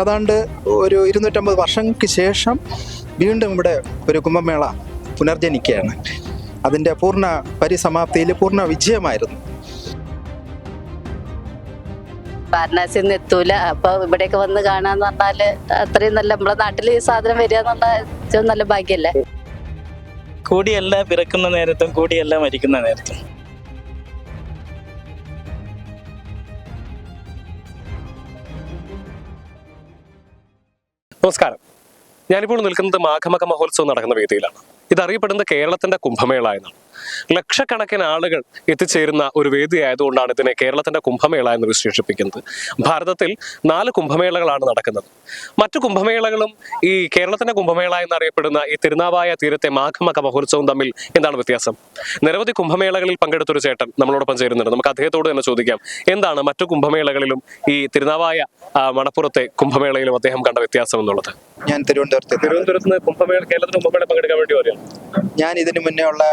ഏതാണ്ട് ഒരു ഇരുന്നൂറ്റമ്പത് വർഷങ്ങൾക്ക് ശേഷം വീണ്ടും ഇവിടെ ഒരു കുംഭമേള പുനർജനിക്കുകയാണ്. അതിന്റെ പൂർണ പരിസമാപ്തിയിൽ പൂർണ വിജയമായിരുന്നു. വാരണാസിയിൽ നിന്ന് എത്തൂല. അപ്പൊ ഇവിടെയൊക്കെ വന്ന് കാണാന്ന് പറഞ്ഞാൽ അത്രയും നല്ല നമ്മളെ നാട്ടിൽ ഈ സാധനം വരിക എന്നുള്ള ഏറ്റവും നല്ല ഭാഗ്യല്ലേ കൂടിയല്ല പിറക്കുന്ന നേരത്തും കൂടിയല്ല മരിക്കുന്ന നേരത്തും. നമസ്കാരം. ഞാനിപ്പോൾ നിൽക്കുന്നത് മാഘമക മഹോത്സവം നടക്കുന്ന വേദിയിലാണ്. ഇതറിയപ്പെടുന്നത് കേരളത്തിന്റെ കുംഭമേള എന്നാണ്. ലക്ഷക്കണക്കിന് ആളുകൾ എത്തിച്ചേരുന്ന ഒരു വേദി ആയതുകൊണ്ടാണ് ഇതിനെ കേരളത്തിന്റെ കുംഭമേള എന്ന് വിശേഷിപ്പിക്കുന്നത്. ഭാരതത്തിൽ നാല് കുംഭമേളകളാണ് നടക്കുന്നത്. മറ്റു കുംഭമേളകളും ഈ കേരളത്തിന്റെ കുംഭമേള എന്നറിയപ്പെടുന്ന ഈ തിരുനാവായ തീരത്തെ മാഘമക മഹോത്സവം തമ്മിൽ എന്താണ് വ്യത്യാസം? നിരവധി കുംഭമേളകളിൽ പങ്കെടുത്തൊരു ചേട്ടൻ നമ്മളോടൊപ്പം ചേരുന്നുണ്ട്. നമുക്ക് അദ്ദേഹത്തോട് തന്നെ ചോദിക്കാം എന്താണ് മറ്റു കുംഭമേളകളിലും ഈ തിരുനാവായ മണപ്പുറത്തെ കുംഭമേളയിലും അദ്ദേഹം കണ്ട വ്യത്യാസം എന്നുള്ളത്? ഞാൻ തിരുവനന്തപുരത്ത്. തിരുവനന്തപുരത്ത് കുംഭമേള കേരളത്തിന് കുംഭമേള പങ്കെടുക്കാൻ വേണ്ടി വരികയാണ്. ഞാൻ ഇതിനു മുന്നേ ഉള്ള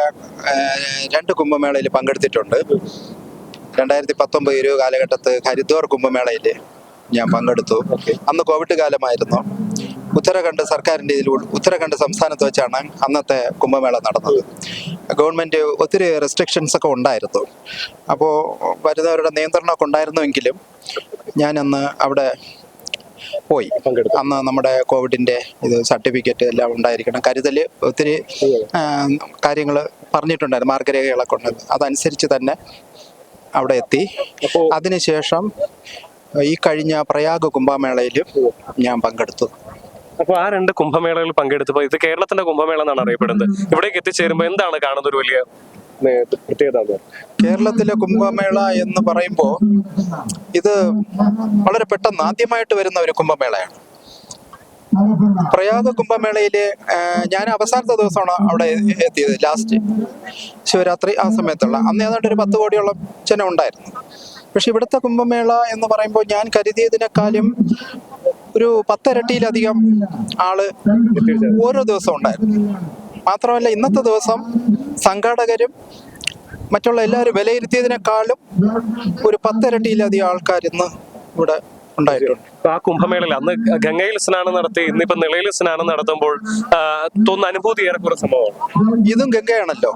രണ്ട് കുംഭമേളയിൽ പങ്കെടുത്തിട്ടുണ്ട്. രണ്ടായിരത്തി പത്തൊമ്പത് ഇരുപത് കാലഘട്ടത്ത് ഹരിദ്വാർ കുംഭമേളയിൽ ഞാൻ പങ്കെടുത്തു. അന്ന് കോവിഡ് കാലമായിരുന്നു. ഉത്തരാഖണ്ഡ് സർക്കാരിന്റെ ഇതിൽ ഉത്തരാഖണ്ഡ് സംസ്ഥാനത്ത് വെച്ചാണ് അന്നത്തെ കുംഭമേള നടന്നത്. ഗവൺമെന്റ് ഒത്തിരി റെസ്ട്രിക്ഷൻസ് ഒക്കെ ഉണ്ടായിരുന്നു. അപ്പോൾ വരുന്നവരുടെ നിയന്ത്രണമൊക്കെ ഉണ്ടായിരുന്നുവെങ്കിലും ഞാനന്ന് അവിടെ പോയി. അന്ന് നമ്മുടെ കോവിഡിന്റെ ഇത് സർട്ടിഫിക്കറ്റ് എല്ലാം ഉണ്ടായിരിക്കണം. കരുതൽ ഒത്തിരി കാര്യങ്ങൾ പറഞ്ഞിട്ടുണ്ടായിരുന്നു മാർഗരേഖകളെ കൊണ്ട്. അതനുസരിച്ച് തന്നെ അവിടെ എത്തി. അതിനുശേഷം ഈ കഴിഞ്ഞ പ്രയാഗ കുംഭമേളയിലും ഞാൻ പങ്കെടുത്തു. അപ്പൊ ആ രണ്ട് കുംഭമേളകളിൽ പങ്കെടുത്തപ്പോൾ ഇത് കേരളത്തിന്റെ കുംഭമേള എന്നാണ് അറിയപ്പെടുന്നത്. ഇവിടേക്ക് എത്തിച്ചേരുമ്പോൾ എന്താണ് കാണുന്ന ഒരു വലിയ പ്രത്യേകത? കേരളത്തിലെ കുംഭമേള എന്ന് പറയുമ്പോൾ ഇത് വളരെ പെട്ടെന്ന് ആദ്യമായിട്ട് വരുന്ന ഒരു കുംഭമേളയാണ്. പ്രയാഗ കുംഭമേളയിൽ ഞാൻ അവസാനത്തെ ദിവസമാണ് അവിടെ എത്തിയത് ലാസ്റ്റ് ശിവരാത്രി ആ സമയത്തുള്ള. അന്ന് ഏതാണ്ട് ഒരു പത്ത് കോടിയോളം ജനം ഉണ്ടായിരുന്നു. പക്ഷെ ഇവിടുത്തെ കുംഭമേള എന്ന് പറയുമ്പോൾ ഞാൻ കരുതിയതിനേക്കാളും ഒരു പത്തിരട്ടിയിലധികം ആൾ ഓരോ ദിവസവും ഉണ്ടായിരുന്നു. മാത്രമല്ല ഇന്നത്തെ ദിവസം സംഘാടകരും മറ്റുള്ള എല്ലാവരും വിലയിരുത്തിയതിനേക്കാളും ഒരു പത്തിരട്ടിയിലധികം ആൾക്കാർ ഇന്ന് ഇവിടെ ഉണ്ടായിട്ടുണ്ട് ആ കുംഭമേളയിൽ അന്ന് ഗംഗയിൽ സ്നാനം നടത്തി ഇന്നിപ്പോ നിളയിൽ സ്നാനം നടത്തുമ്പോൾ തോന്നുന്ന അനുഭൂതി ഏറെക്കുറെ സംഭവമാണ്. ഇതും ഗംഗയാണല്ലോ.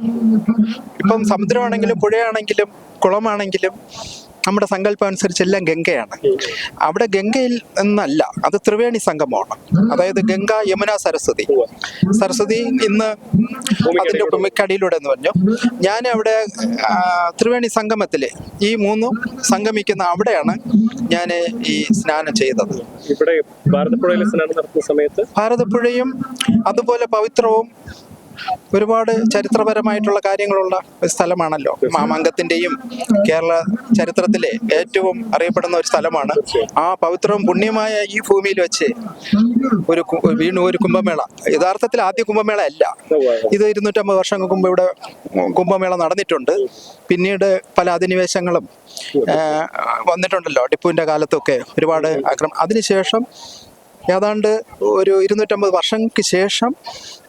ഇപ്പം സമുദ്രമാണെങ്കിലും പുഴയാണെങ്കിലും കുളമാണെങ്കിലും നമ്മുടെ സങ്കല്പം അനുസരിച്ച് എല്ലാം ഗംഗയാണ്. അവിടെ ഗംഗയിൽ എന്നല്ല അത് ത്രിവേണി സംഗമമാണ്. അതായത് ഗംഗ യമുന സരസ്വതി. സരസ്വതി ഇന്ന് അതിന്റെ ഉപമിക്കടിയിലൂടെ എന്ന് പറഞ്ഞു. ഞാൻ അവിടെ ത്രിവേണി സംഗമത്തിൽ ഈ മൂന്നും സംഗമിക്കുന്ന അവിടെയാണ് ഞാൻ ഈ സ്നാനം ചെയ്തത്. ഇവിടെ ഭാരതപ്പുഴയിൽ സ്നാനം നടത്തുന്ന സമയത്ത്? ഭാരതപ്പുഴയും അതുപോലെ പവിത്രവും ഒരുപാട് ചരിത്രപരമായിട്ടുള്ള കാര്യങ്ങളുള്ള ഒരു സ്ഥലമാണല്ലോ. മാമാങ്കത്തിന്റെയും കേരള ചരിത്രത്തിലെ ഏറ്റവും അറിയപ്പെടുന്ന ഒരു സ്ഥലമാണ്. ആ പവിത്രവും പുണ്യമായ ഈ ഭൂമിയിൽ വെച്ച് ഒരു വീണു ഒരു കുംഭമേള. യഥാർത്ഥത്തിൽ ആദ്യ കുംഭമേള അല്ല. ഇത് ഇരുന്നൂറ്റമ്പത് വർഷങ്ങൾക്ക് മുമ്പ് ഇവിടെ കുംഭമേള നടന്നിട്ടുണ്ട്. പിന്നീട് പല അധിനിവേശങ്ങളും വന്നിട്ടുണ്ടല്ലോ. ടിപ്പുവിന്റെ കാലത്തൊക്കെ ഒരുപാട് ആക്രമണം അതിനുശേഷം ഏതാണ്ട് ഒരു ഇരുന്നൂറ്റമ്പത് വർഷങ്ങൾക്ക് ശേഷം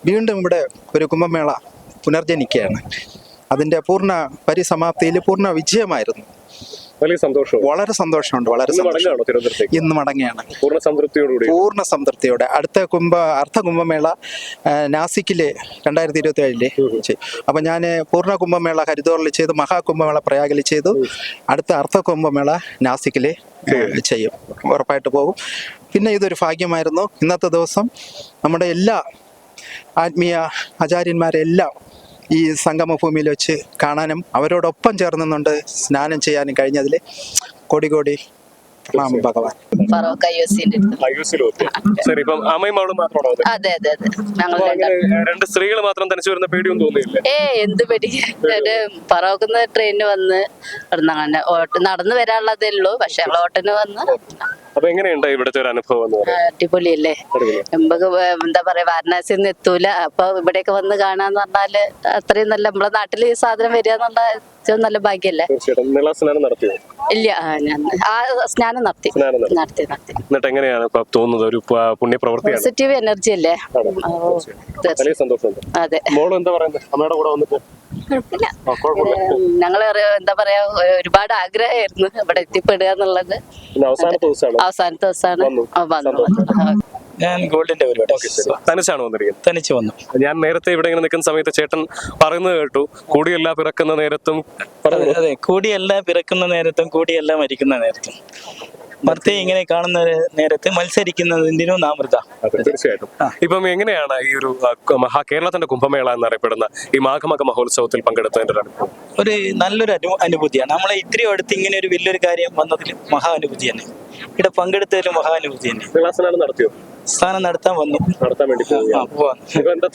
വീണ്ടും ഇവിടെ ഒരു കുംഭമേള പുനർജനിക്കുകയാണ്. അതിന്റെ പൂർണ പരിസമാപ്തിയിൽ പൂർണ വിജയമായിരുന്നു. വലിയ സന്തോഷം വളരെ സന്തോഷമുണ്ട് വളരെ ഇന്ന് സന്തോഷം. മടങ്ങിയാണ് പൂർണ സംതൃപ്തിയോടുകൂടി. പൂർണ സംതൃപ്തിയോടെ. അടുത്ത കുംഭ അർദ്ധ കുംഭമേള നാസിക്കിലെ രണ്ടായിരത്തി ഇരുപത്തി ഏഴിൽ അപ്പൊ ഞാൻ പൂർണ കുംഭമേള ഹരിദ്വാറിൽ ചെയ്തു മഹാകുംഭമേള പ്രയാഗിൽ ചെയ്തു. അടുത്ത അർദ്ധ കുംഭമേള നാസിക്കിൽ ചെയ്യും. ഉറപ്പായിട്ട് പോകും. പിന്നെ ഇതൊരു ഭാഗ്യമായിരുന്നു. ഇന്നത്തെ ദിവസം നമ്മുടെ എല്ലാ ആത്മീയ ആചാര്യന്മാരെല്ലാം ഈ സംഗമഭൂമിയിൽ വെച്ച് കാണാനും അവരോടൊപ്പം ചേർന്നുകൊണ്ട് സ്നാനം ചെയ്യാനും കഴിഞ്ഞതിൽ കോടി കോടി പ്രണാമം ഭഗവാൻ. ഫറോക്ക് ഐ അടുത്ത്. ഐ ശരി ഇപ്പം അമ്മയും മകളും മാത്രമാണോ അത്? അതെ അതെ അതെ. ഞങ്ങൾ അപ്പൊ രണ്ടാളും അങ്ങനെ രണ്ട് സ്ത്രീകൾ മാത്രം തനിച്ചു വരുന്ന പേടിയൊന്നും തോന്നിയില്ലേ? ഏ എന്ത് പേടി. ഒരു പറവക്കുന്ന ട്രെയിനിന് വന്ന് അങ്ങനെ ഓട്ട നടന്നു വരാനുള്ളതേ ഉള്ളൂ പക്ഷെ ഞങ്ങൾ ഓട്ടന് വന്ന് അപ്പൊ എങ്ങനെയുണ്ട് ഇവിടുത്തെ ഒരു അനുഭവം എന്ന് ആ, പറയുന്നത്? അടിപൊളിയല്ലേ? അടിപൊളി. നമുക്ക് വേ- എന്താ പറയാ വാരണാസിയിൽ നിന്ന് എത്തൂല. അപ്പൊ ഇവിടെയൊക്കെ വന്ന് കാണാന്ന് പറഞ്ഞാൽ അത്രയും നല്ല നമ്മളെ നാട്ടിൽ ഈ സാധനം വരിക എന്നുള്ള ഏറ്റവും നല്ല ഭാഗ്യല്ലേ? തീർച്ചയായിട്ടും. നിള സ്നാനം നടത്തിയോ? ഇല്ല ആ, ഞാൻ ആ സ്നാനം നടത്തി. സ്നാനം നടത്തി. നടത്തി നടത്തി. എന്നിട്ട് എങ്ങനെയാണ് ഇപ്പൊ തോന്നുന്നത്? ഒരു പ- പുണ്യപ്രവൃത്തിയാണ്. പോസിറ്റീവ് എനർജി അല്ലേ? ആണോ? ഓ, തീർച്ചയായും. വലിയ സന്തോഷമുണ്ട്. അതെ. മോൾ എന്താ പറയുന്നത് അമ്മയുടെ കൂടെ വന്നിട്ട്? കുഴപ്പമില്ല. ആ, കുഴപ്പമില്ല. ഞങ്ങൾ എന്താ പറയാ ഒരുപാട് ആഗ്രഹമായിരുന്നു ഇവിടെ എത്തിപ്പെടുക എന്നുള്ളത്. പിന്നെ അവസാനത്തെ ദിവസമാണ്. അവസാനത്തെ ദിവസമാണ്. വന്നു. വന്നു വന്നു. ആ. ഞാൻ ഗോൾഡിന്റെ പരിപാടി തനിച്ചാണ് വന്നിരിക്കുന്നത്. തനിച്ച് വന്നു. ഞാൻ നേരത്തെ ഇവിടെ ഇങ്ങനെ നിൽക്കുന്ന സമയത്ത് ചേട്ടൻ പറയുന്നത് കേട്ടു കൂടിയല്ല പിറക്കുന്ന നേരത്തും. അതെ, കൂടിയല്ല പിറക്കുന്ന നേരത്തും കൂടിയല്ല മരിക്കുന്ന നേരത്തും. മർത്തെ ഇങ്ങനെ കാണുന്ന നേരത്ത് മത്സരിക്കുന്നതിനും നാം വൃത. അതെ, തീർച്ചയായിട്ടും. ഇപ്പം എങ്ങനെയാണ് ഈ ഒരു മഹാ കേരളത്തിന്റെ കുംഭമേള എന്നറിയപ്പെടുന്ന ഈ മാഘമക മഹോത്സവത്തിൽ പങ്കെടുത്തതിന്റെ ഒരു ഒരു നല്ലൊരു അനു അനുഭൂതിയാണ്. നമ്മളെ ഇത്രയും അടുത്ത് ഇങ്ങനെ ഒരു വലിയൊരു കാര്യം വന്നതിൽ മഹാ അനുഭൂതി തന്നെ. ഇവിടെ പങ്കെടുത്തതിൽ മഹാനുഭൂതി തന്നെ. ക്ലാസ്സിനാണ് നടത്തിയോ? സ്ഥാനം നടത്താൻ വന്നു. നടത്താൻ വേണ്ടി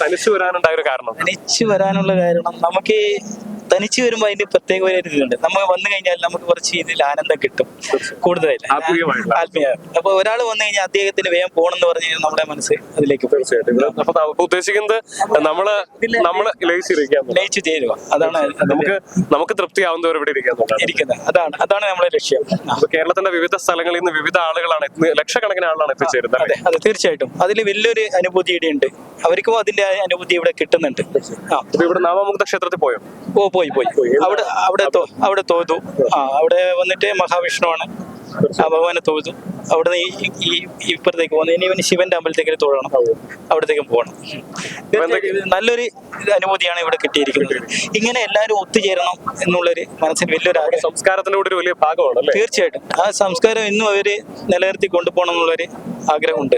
തനിച്ചു വരാനുണ്ടായ ഒരു കാരണം? തനിച്ച് വരാനുള്ള കാരണം നമുക്ക് തനിച്ച് വരുമ്പോൾ അതിന്റെ പ്രത്യേക ഒരു ഇതുണ്ട്. നമ്മൾ വന്നു കഴിഞ്ഞാൽ നമുക്ക് കുറച്ച് ഇതിൽ ആനന്ദം കിട്ടും. കൂടുതലായിട്ട്. ആത്മീയമായിട്ടുള്ള. ആത്മീയ. അപ്പൊ ഒരാൾ വന്നു കഴിഞ്ഞാൽ അദ്ദേഹത്തിന് വേഗം പോകണം എന്ന് പറഞ്ഞു കഴിഞ്ഞാൽ നമ്മുടെ മനസ്സ് അതിലേക്ക് തീർച്ചയായിട്ടും. ഉദ്ദേശിക്കുന്നത് നമ്മൾ നമ്മൾ ലയിച്ചു ചേരുക. അതാണ് നമുക്ക് നമുക്ക് തൃപ്തിയാവുന്നവർ ഇവിടെ ഇരിക്കുന്നത്. അതാണ്. അതാണ് നമ്മുടെ ലക്ഷ്യം. കേരളത്തിന്റെ വിവിധ സ്ഥലങ്ങളിൽ നിന്ന് വിവിധ ആളുകളാണ് ലക്ഷക്കണക്കിന് ആളാണ് എത്തിച്ചേരുന്നത് അതെ. അതെ. തീർച്ചയായിട്ടും. അതിൽ വലിയൊരു അനുഭൂതി ഇവിടെ ഉണ്ട് അവർക്കും അതിന്റെ അനുഭൂതി ഇവിടെ കിട്ടുന്നുണ്ട്. ഇവിടെ നാമമുക്ത ക്ഷേത്രത്തിൽ പോയോ? ഓ പോയി പോയി. അവിടെ അവിടെ അവിടെ. തോതു ആ അവിടെ വന്നിട്ട് മഹാവിഷ്ണുവാണ്. ആ ഭഗവാനെ തോതു അവിടെ ഈ ഇപ്പുറത്തേക്ക് പോകുന്നത് ഇനി ഇവന് ശിവന്റെ അമ്പലത്തേക്ക് തൊഴണം. അവിടത്തേക്കും പോകണം നല്ലൊരു അനുഭൂതിയാണ് ഇവിടെ കിട്ടിയിരിക്കുന്നത്. ഇങ്ങനെ എല്ലാവരും ഒത്തുചേരണം എന്നുള്ളൊരു മനസ്സിൽ വലിയൊരു സംസ്കാരത്തിന്റെ കൂടെ ഒരു വലിയ ഭാഗമാണ് തീർച്ചയായിട്ടും. ആ സംസ്കാരം ഇന്നും അവർ നിലനിർത്തി കൊണ്ടുപോകണം എന്നുള്ളൊരു ആഗ്രഹമുണ്ട്.